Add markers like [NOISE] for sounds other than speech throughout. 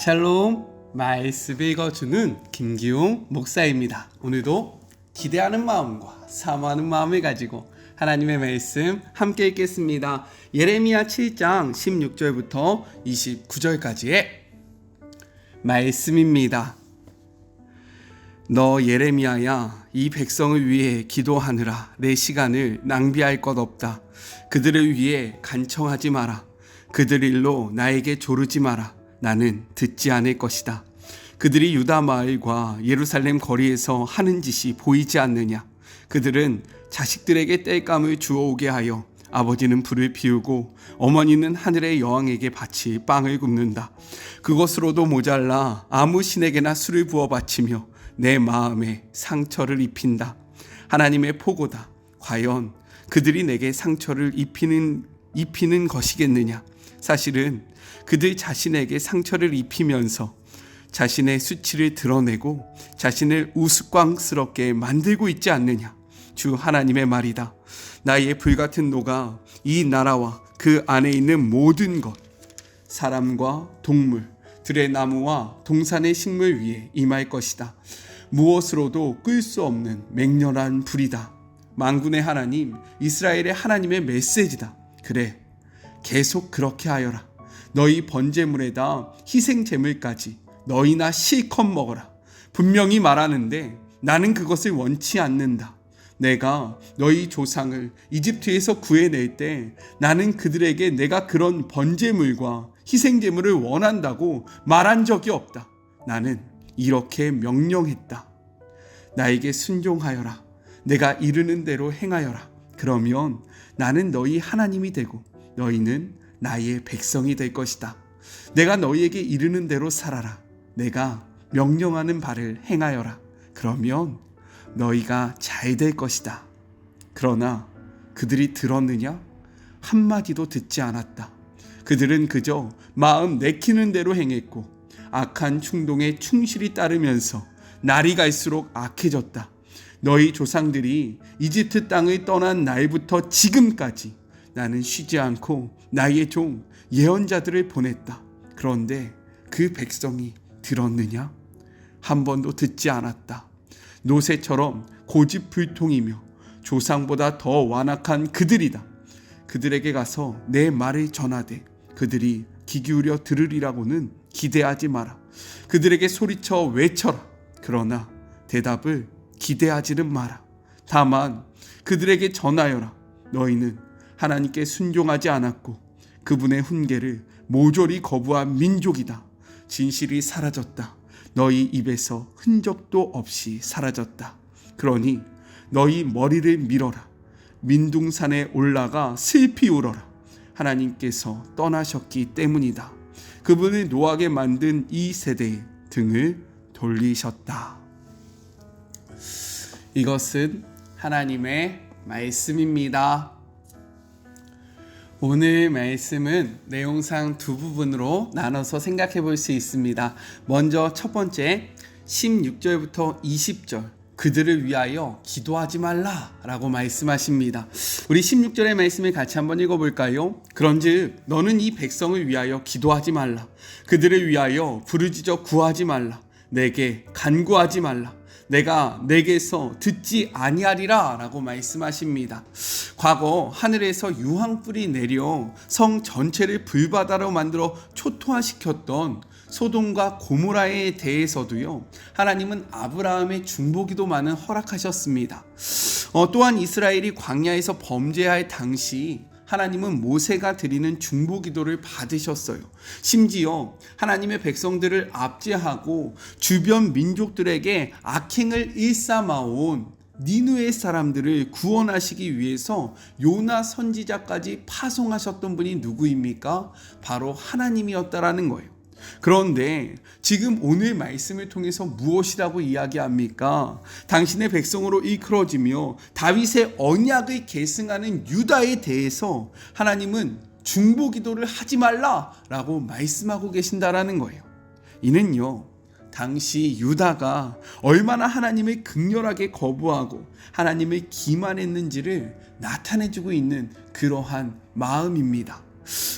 샬롬 말씀 읽어주는 김기용 목사입니다. 오늘도 기대하는 마음과 사모하는 마음을 가지고 하나님의 말씀 함께 읽겠습니다. 예레미야 7장 16절부터 29절까지의 말씀입니다. 너 예레미야야 이 백성을 위해 기도하느라 내 시간을 낭비할 것 없다. 그들을 위해 간청하지 마라. 그들 일로 나에게 조르지 마라. 나는 듣지 않을 것이다. 그들이 유다 마을과 예루살렘 거리에서 하는 짓이 보이지 않느냐? 그들은 자식들에게 땔감을 주어오게 하여 아버지는 불을 피우고 어머니는 하늘의 여왕에게 바치 빵을 굽는다. 그것으로도 모자라 아무 신에게나 술을 부어 바치며 내 마음에 상처를 입힌다. 하나님의 포고다. 과연 그들이 내게 상처를 입히는 입히는 것이겠느냐? 사실은 그들 자신에게 상처를 입히면서 자신의 수치를 드러내고 자신을 우스꽝스럽게 만들고 있지 않느냐. 주 하나님의 말이다. 나의 불같은 노가 이 나라와 그 안에 있는 모든 것, 사람과 동물, 들의 나무와 동산의 식물 위에 임할 것이다. 무엇으로도 끌 수 없는 맹렬한 불이다. 만군의 하나님, 이스라엘의 하나님의 메시지다. 그래, 계속 그렇게 하여라. 너희 번제물에다 희생 제물까지 너희나 실컷 먹어라. 분명히 말하는데 나는 그것을 원치 않는다. 내가 너희 조상을 이집트에서 구해낼 때 나는 그들에게 내가 그런 번제물과 희생제물을 원한다고 말한 적이 없다. 나는 이렇게 명령했다. 나에게 순종하여라. 내가 이르는 대로 행하여라. 그러면 나는 너희 하나님이 되고 너희는 나의 백성이 될 것이다. 내가 너희에게 이르는 대로 살아라. 내가 명령하는 바를 행하여라. 그러면 너희가 잘 될 것이다. 그러나 그들이 들었느냐? 한마디도 듣지 않았다. 그들은 그저 마음 내키는 대로 행했고 악한 충동에 충실히 따르면서 날이 갈수록 악해졌다. 너희 조상들이 이집트 땅을 떠난 날부터 지금까지 나는 쉬지 않고 나의 종 예언자들을 보냈다. 그런데 그 백성이 들었느냐? 한 번도 듣지 않았다. 노새처럼 고집불통이며 조상보다 더 완악한 그들이다. 그들에게 가서 내 말을 전하되 그들이 귀 기울여 들으리라고는 기대하지 마라. 그들에게 소리쳐 외쳐라. 그러나 대답을 기대하지는 마라. 다만 그들에게 전하여라. 너희는 하나님께 순종하지 않았고 그분의 훈계를 모조리 거부한 민족이다. 진실이 사라졌다. 너희 입에서 흔적도 없이 사라졌다. 그러니 너희 머리를 밀어라. 민둥산에 올라가 슬피 울어라. 하나님께서 떠나셨기 때문이다. 그분을 노하게 만든 이 세대의 등을 돌리셨다. 이것은 하나님의 말씀입니다. 오늘 말씀은 내용상 두 부분으로 나눠서 생각해 볼 수 있습니다. 먼저 첫 번째 16절부터 20절 그들을 위하여 기도하지 말라 라고 말씀하십니다. 우리 16절의 말씀을 같이 한번 읽어볼까요? 그런즉 너는 이 백성을 위하여 기도하지 말라. 그들을 위하여 부르짖어 구하지 말라. 내게 간구하지 말라. 내가 내게서 듣지 아니하리라 라고 말씀하십니다. 과거 하늘에서 유황불이 내려 성 전체를 불바다로 만들어 초토화시켰던 소돔과 고모라에 대해서도요 하나님은 아브라함의 중보기도만은 허락하셨습니다. 어, 또한 이스라엘이 광야에서 범죄할 당시 하나님은 모세가 드리는 중보 기도를 받으셨어요. 심지어 하나님의 백성들을 압제하고 주변 민족들에게 악행을 일삼아온 니누의 사람들을 구원하시기 위해서 요나 선지자까지 파송하셨던 분이 누구입니까? 바로 하나님이었다라는 거예요. 그런데 지금 오늘 말씀을 통해서 무엇이라고 이야기합니까? 당신의 백성으로 이끌어지며 다윗의 언약을 계승하는 유다에 대해서 하나님은 중보 기도를 하지 말라라고 말씀하고 계신다라는 거예요. 이는요. 당시 유다가 얼마나 하나님을 극렬하게 거부하고 하나님을 기만했는지를 나타내주고 있는 그러한 마음입니다.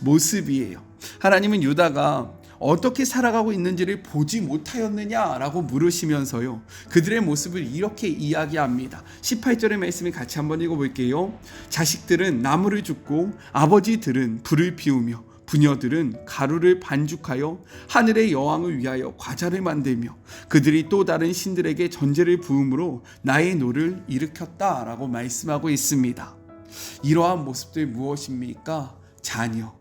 모습이에요. 하나님은 유다가 어떻게 살아가고 있는지를 보지 못하였느냐라고 물으시면서요. 그들의 모습을 이렇게 이야기합니다. 18절의 말씀을 같이 한번 읽어볼게요. 자식들은 나무를 줍고 아버지들은 불을 피우며 부녀들은 가루를 반죽하여 하늘의 여왕을 위하여 과자를 만들며 그들이 또 다른 신들에게 전제를 부음으로 나의 노를 일으켰다라고 말씀하고 있습니다. 이러한 모습들 무엇입니까? 자녀,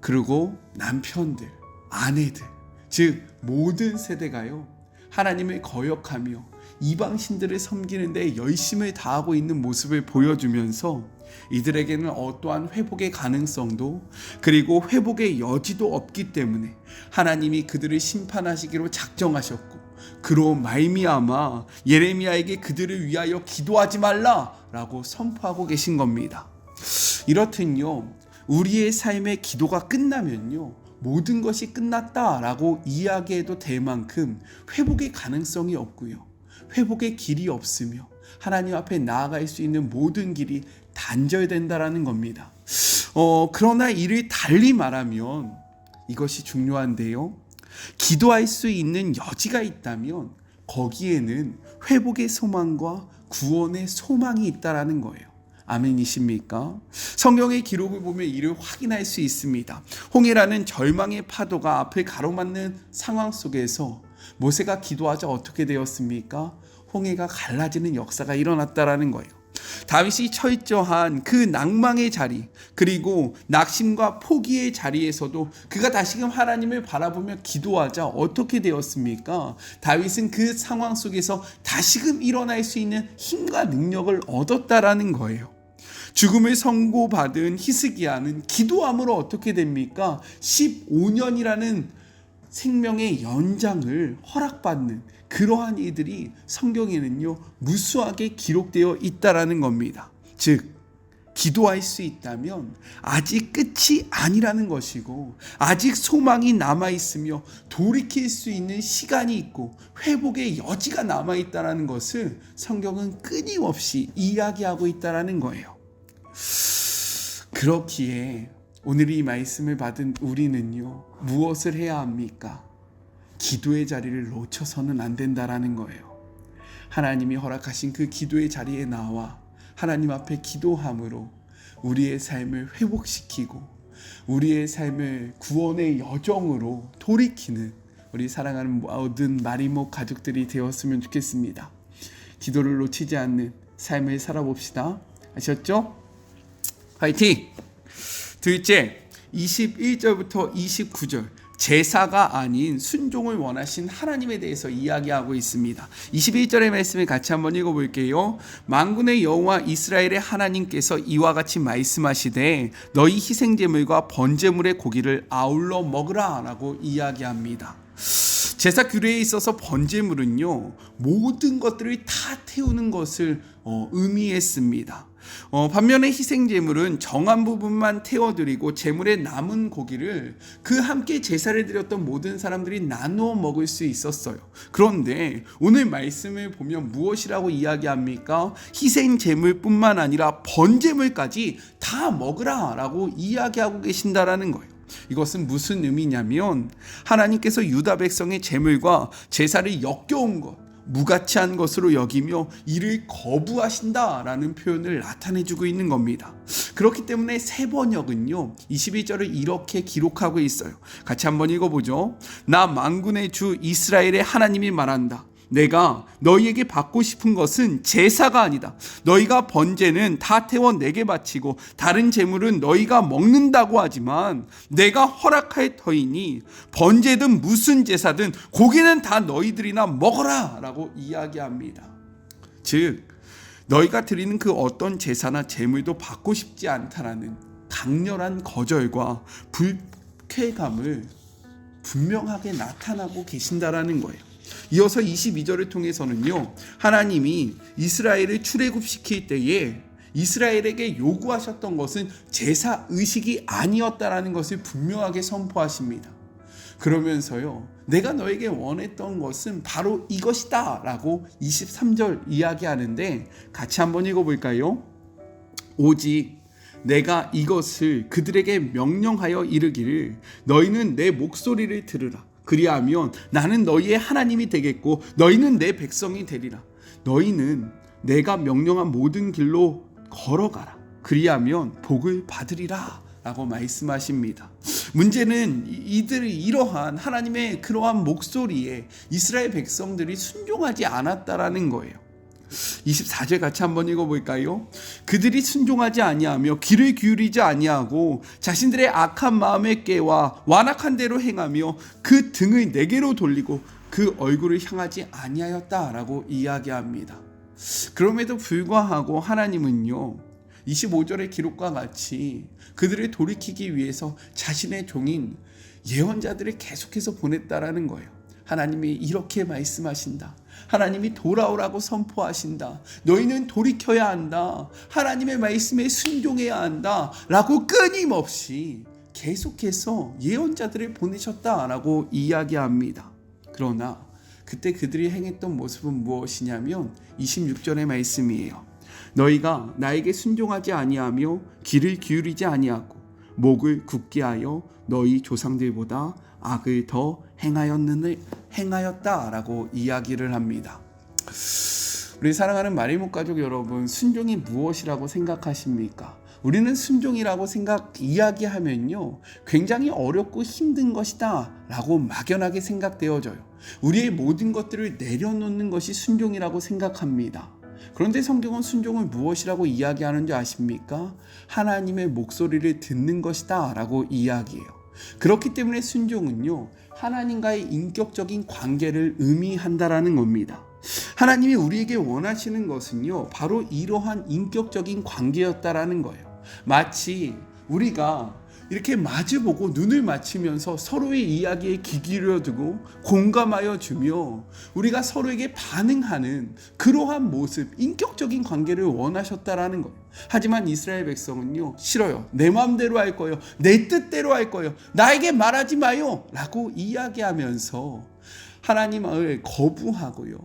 그리고 남편들, 아내들, 즉 모든 세대가요. 하나님을 거역하며 이방 신들을 섬기는데 열심을 다하고 있는 모습을 보여주면서 이들에게는 어떠한 회복의 가능성도 그리고 회복의 여지도 없기 때문에 하나님이 그들을 심판하시기로 작정하셨고 그로 말미암아 예레미야에게 그들을 위하여 기도하지 말라라고 선포하고 계신 겁니다. 이렇듯요. 우리의 삶의 기도가 끝나면요. 모든 것이 끝났다라고 이야기해도 될 만큼 회복의 가능성이 없고요. 회복의 길이 없으며 하나님 앞에 나아갈 수 있는 모든 길이 단절된다라는 겁니다. 어, 그러나 이를 달리 말하면 이것이 중요한데요. 기도할 수 있는 여지가 있다면 거기에는 회복의 소망과 구원의 소망이 있다라는 거예요. 아멘이십니까? 성경의 기록을 보면 이를 확인할 수 있습니다. 홍해라는 절망의 파도가 앞을 가로막는 상황 속에서 모세가 기도하자 어떻게 되었습니까? 홍해가 갈라지는 역사가 일어났다라는 거예요. 다윗이 철저한 그 낭망의 자리 그리고 낙심과 포기의 자리에서도 그가 다시금 하나님을 바라보며 기도하자 어떻게 되었습니까? 다윗은 그 상황 속에서 다시금 일어날 수 있는 힘과 능력을 얻었다라는 거예요. 죽음을 선고받은 히스기야는 기도함으로 어떻게 됩니까? 15년이라는 생명의 연장을 허락받는 그러한 이들이 성경에는요 무수하게 기록되어 있다라는 겁니다. 즉 기도할 수 있다면 아직 끝이 아니라는 것이고 아직 소망이 남아 있으며 돌이킬 수 있는 시간이 있고 회복의 여지가 남아 있다라는 것을 성경은 끊임없이 이야기하고 있다라는 거예요. 그렇기에 오늘 이 말씀을 받은 우리는요 무엇을 해야 합니까? 기도의 자리를 놓쳐서는 안 된다라는 거예요. 하나님이 허락하신 그 기도의 자리에 나와 하나님 앞에 기도함으로 우리의 삶을 회복시키고 우리의 삶을 구원의 여정으로 돌이키는 우리 사랑하는 모든 마리모 가족들이 되었으면 좋겠습니다. 기도를 놓치지 않는 삶을 살아봅시다. 아셨죠? 화이팅! 둘째, 21절부터 29절. 제사가 아닌 순종을 원하신 하나님에 대해서 이야기하고 있습니다. 21절의 말씀을 같이 한번 읽어 볼게요. 만군의 여호와 이스라엘의 하나님께서 이와 같이 말씀하시되 너희 희생 제물과 번제물의 고기를 아울러 먹으라라고 이야기합니다. 제사 규례에 있어서 번제물은요 모든 것들을 다 태우는 것을 어, 의미했습니다. 어, 반면에 희생 제물은 정한 부분만 태워드리고 제물에 남은 고기를 그 함께 제사를 드렸던 모든 사람들이 나누어 먹을 수 있었어요. 그런데 오늘 말씀을 보면 무엇이라고 이야기합니까? 희생 제물뿐만 아니라 번제물까지 다 먹으라 라고 이야기하고 계신다라는 거예요. 이것은 무슨 의미냐면 하나님께서 유다 백성의 제물과 제사를 역겨운 것 무가치한 것으로 여기며 이를 거부하신다라는 표현을 나타내주고 있는 겁니다. 그렇기 때문에 세 번역은요 21절을 이렇게 기록하고 있어요. 같이 한번 읽어보죠. 나 만군의 주 이스라엘의 하나님이 말한다. 내가 너희에게 받고 싶은 것은 제사가 아니다. 너희가 번제는 다 태워 내게 바치고 다른 제물은 너희가 먹는다고 하지만 내가 허락할 터이니 번제든 무슨 제사든 고기는 다 너희들이나 먹어라라고 이야기합니다. 즉 너희가 드리는 그 어떤 제사나 제물도 받고 싶지 않다라는 강렬한 거절과 불쾌감을 분명하게 나타나고 계신다라는 거예요. 이어서 22절을 통해서는요. 하나님이 이스라엘을 출애굽시킬 때에 이스라엘에게 요구하셨던 것은 제사 의식이 아니었다라는 것을 분명하게 선포하십니다. 그러면서요. 내가 너에게 원했던 것은 바로 이것이다라고 23절 이야기하는데 같이 한번 읽어 볼까요? 오직 내가 이것을 그들에게 명령하여 이르기를 너희는 내 목소리를 들으라. 그리하면 나는 너희의 하나님이 되겠고 너희는 내 백성이 되리라. 너희는 내가 명령한 모든 길로 걸어가라. 그리하면 복을 받으리라. 라고 말씀하십니다. 문제는 이- 이들이 이러한 하나님의 그러한 목소리에 이스라엘 백성들이 순종하지 않았다라는 거예요. 24절 같이 한번 읽어볼까요? 그들이 순종하지 아니하며 귀를 기울이지 아니하고 자신들의 악한 마음에 깨와 완악한 대로 행하며 그 등을 내게로 돌리고 그 얼굴을 향하지 아니하였다라고 이야기합니다. 그럼에도 불구하고 하나님은요. 25절의 기록과 같이 그들을 돌이키기 위해서 자신의 종인 예언자들을 계속해서 보냈다라는 거예요. 하나님이 이렇게 말씀하신다. 하나님이 돌아오라고 선포하신다. 너희는 돌이켜야 한다. 하나님의 말씀에 순종해야 한다. 라고 끊임없이 계속해서 예언자들을 보내셨다라고 이야기합니다. 그러나 그때 그들이 행했던 모습은 무엇이냐면 26절의 말씀이에요. 너희가 나에게 순종하지 아니하며 귀를 기울이지 아니하고 목을 굳게 하여 너희 조상들보다 악을 더 행하였는 행하였다라고 이야기를 합니다. 우리 사랑하는 마리모 가족 여러분, 순종이 무엇이라고 생각하십니까? 우리는 순종이라고 생각 이야기하면요, 굉장히 어렵고 힘든 것이다 라고 막연하게 생각되어져요. 우리의 모든 것들을 내려놓는 것이 순종이라고 생각합니다. 그런데 성경은 순종을 무엇이라고 이야기하는지 아십니까? 하나님의 목소리를 듣는 것이다 라고 이야기해요. 그렇기 때문에 순종은요, 하나님과의 인격적인 관계를 의미한다라는 겁니다. 하나님이 우리에게 원하시는 것은요, 바로 이러한 인격적인 관계였다라는 거예요. 마치 우리가 이렇게 마주보고 눈을 맞추면서 서로의 이야기에 귀 기울여두고 공감하여 주며 우리가 서로에게 반응하는 그러한 모습, 인격적인 관계를 원하셨다라는 거예요. 하지만 이스라엘 백성은요, 싫어요. 내 마음대로 할 거예요. 내 뜻대로 할 거예요. 나에게 말하지 마요. 라고 이야기하면서 하나님을 거부하고요.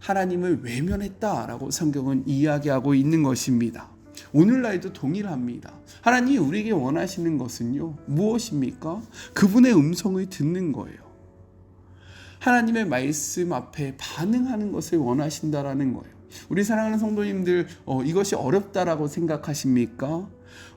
하나님을 외면했다라고 성경은 이야기하고 있는 것입니다. 오늘날도 동일합니다. 하나님이 우리에게 원하시는 것은요, 무엇입니까? 그분의 음성을 듣는 거예요. 하나님의 말씀 앞에 반응하는 것을 원하신다라는 거예요. 우리 사랑하는 성도님들, 어, 이것이 어렵다라고 생각하십니까?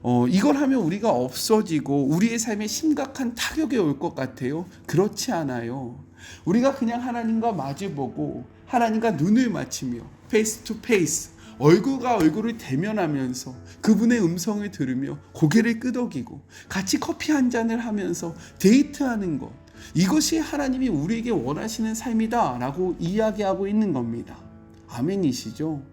어, 이걸 하면 우리가 없어지고 우리의 삶에 심각한 타격이 올 것 같아요. 그렇지 않아요. 우리가 그냥 하나님과 마주보고 하나님과 눈을 맞추며 페이스 투 페이스 얼굴과 얼굴을 대면하면서 그분의 음성을 들으며 고개를 끄덕이고 같이 커피 한 잔을 하면서 데이트하는 것 이것이 하나님이 우리에게 원하시는 삶이다라고 이야기하고 있는 겁니다. 아멘이시죠?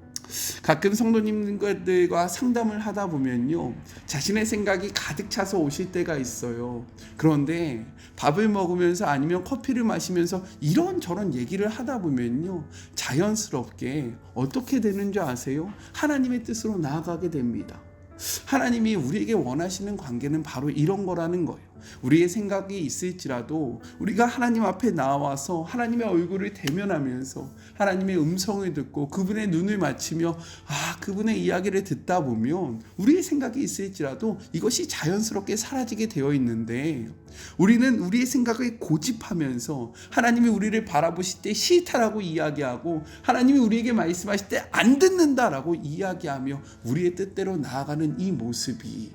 가끔 성도님들과 상담을 하다 보면요. 자신의 생각이 가득 차서 오실 때가 있어요. 그런데 밥을 먹으면서 아니면 커피를 마시면서 이런저런 얘기를 하다 보면요. 자연스럽게 어떻게 되는 줄 아세요? 하나님의 뜻으로 나아가게 됩니다. 하나님이 우리에게 원하시는 관계는 바로 이런 거라는 거예요. 우리의 생각이 있을지라도 우리가 하나님 앞에 나와서 하나님의 얼굴을 대면하면서 하나님의 음성을 듣고 그분의 눈을 맞추며 아 그분의 이야기를 듣다 보면 우리의 생각이 있을지라도 이것이 자연스럽게 사라지게 되어 있는데 우리는 우리의 생각을 고집하면서 하나님이 우리를 바라보실 때 싫다라고 이야기하고 하나님이 우리에게 말씀하실 때 안 듣는다라고 이야기하며 우리의 뜻대로 나아가는 이 모습이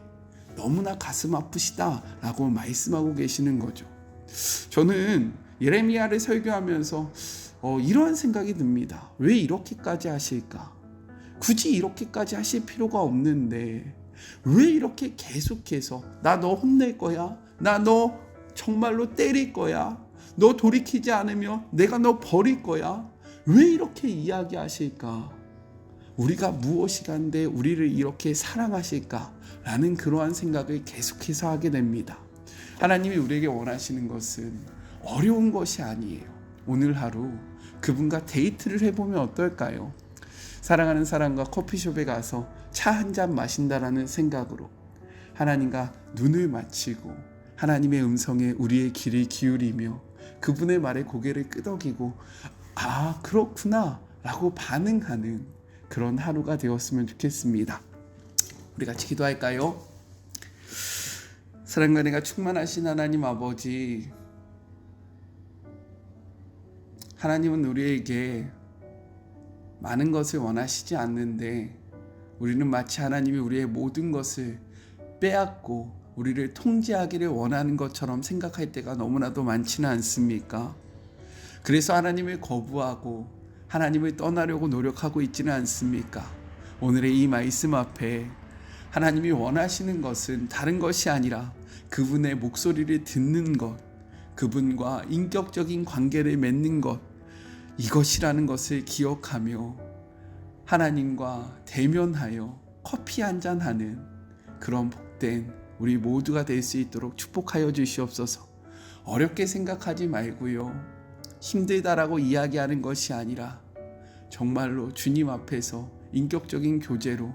너무나 가슴 아프시다라고 말씀하고 계시는 거죠. 저는 예레미야를 설교하면서 어, 이러한 생각이 듭니다. 왜 이렇게까지 하실까? 굳이 이렇게까지 하실 필요가 없는데 왜 이렇게 계속해서 나 너 혼낼 거야? 나 너 정말로 때릴 거야? 너 돌이키지 않으면 내가 너 버릴 거야? 왜 이렇게 이야기하실까? 우리가 무엇이 간데 우리를 이렇게 사랑하실까? 라는 그러한 생각을 계속해서 하게 됩니다. 하나님이 우리에게 원하시는 것은 어려운 것이 아니에요. 오늘 하루 그분과 데이트를 해보면 어떨까요? 사랑하는 사람과 커피숍에 가서 차 한 잔 마신다라는 생각으로 하나님과 눈을 맞추고 하나님의 음성에 우리의 귀를 기울이며 그분의 말에 고개를 끄덕이고 아 그렇구나 라고 반응하는 그런 하루가 되었으면 좋겠습니다. 우리 같이 기도할까요? 사랑과 은혜가 충만하신 하나님 아버지 하나님은 우리에게 많은 것을 원하시지 않는데 우리는 마치 하나님이 우리의 모든 것을 빼앗고 우리를 통제하기를 원하는 것처럼 생각할 때가 너무나도 많지는 않습니까? 그래서 하나님을 거부하고 하나님을 떠나려고 노력하고 있지는 않습니까? 오늘의 이 말씀 앞에 하나님이 원하시는 것은 다른 것이 아니라 그분의 목소리를 듣는 것, 그분과 인격적인 관계를 맺는 것, 이것이라는 것을 기억하며 하나님과 대면하여 커피 한 잔 하는 그런 복된 우리 모두가 될 수 있도록 축복하여 주시옵소서. 어렵게 생각하지 말고요. 힘들다라고 이야기하는 것이 아니라 정말로 주님 앞에서 인격적인 교제로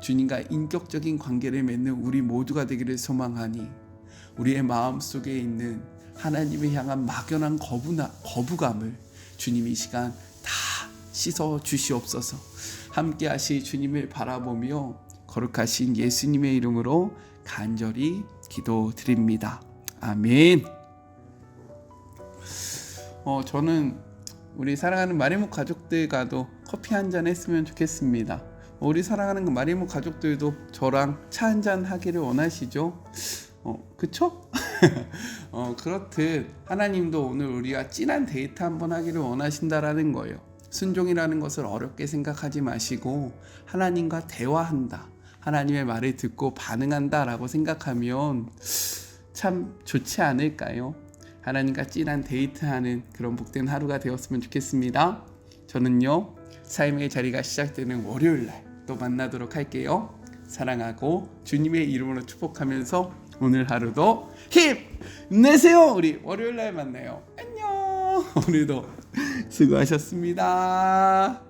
주님과 인격적인 관계를 맺는 우리 모두가 되기를 소망하니 우리의 마음 속에 있는 하나님을 향한 막연한 거부나 거부감을 주님 이 시간 다 씻어 주시옵소서. 함께 하실 주님을 바라보며 거룩하신 예수님의 이름으로 간절히 기도드립니다. 아멘. 어 저는 우리 사랑하는 마리모 가족들과도 커피 한 잔 했으면 좋겠습니다. 우리 사랑하는 그 마리모 가족들도 저랑 차 한 잔 하기를 원하시죠? 어, 그쵸? [LAUGHS] 어, 그렇듯 하나님도 오늘 우리가 진한 데이트 한번 하기를 원하신다라는 거예요. 순종이라는 것을 어렵게 생각하지 마시고 하나님과 대화한다. 하나님의 말을 듣고 반응한다라고 생각하면 참 좋지 않을까요? 하나님과 진한 데이트하는 그런 복된 하루가 되었으면 좋겠습니다. 저는요 삶의 자리가 시작되는 월요일 날 또 만나도록 할게요. 사랑하고 주님의 이름으로 축복하면서 오늘 하루도 힘 내세요. 우리 월요일 날 만나요. 안녕. [LAUGHS] 오늘도 수고하셨습니다.